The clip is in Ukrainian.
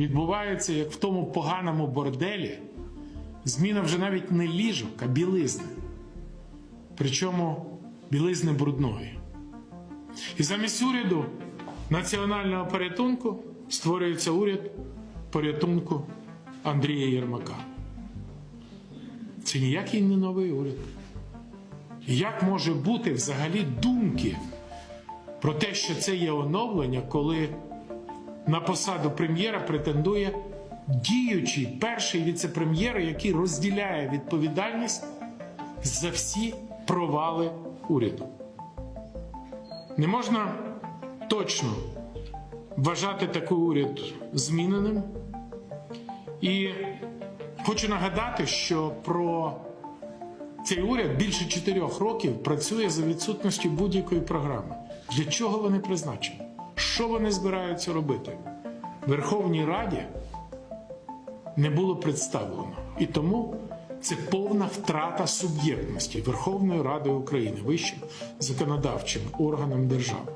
відбувається як в тому поганому борделі. Зміна вже навіть не ліжок, а білизни. Причому білизни брудної. І замість уряду національного порятунку створюється уряд порятунку Андрія Єрмака. Це ніякий не новий уряд. Як може бути взагалі думки про те, що це є оновлення, коли на посаду прем'єра претендує діючий перший віце-прем'єр, який розділяє відповідальність за всі провали уряду? Не можна точно вважати такий уряд зміненим. І хочу нагадати, що про цей уряд більше чотирьох років працює за відсутністю будь-якої програми. Для чого вони призначені? Що вони збираються робити? Верховній Раді не було представлено. І тому це повна втрата суб'єктності Верховної Ради України, вищим законодавчим органом держави.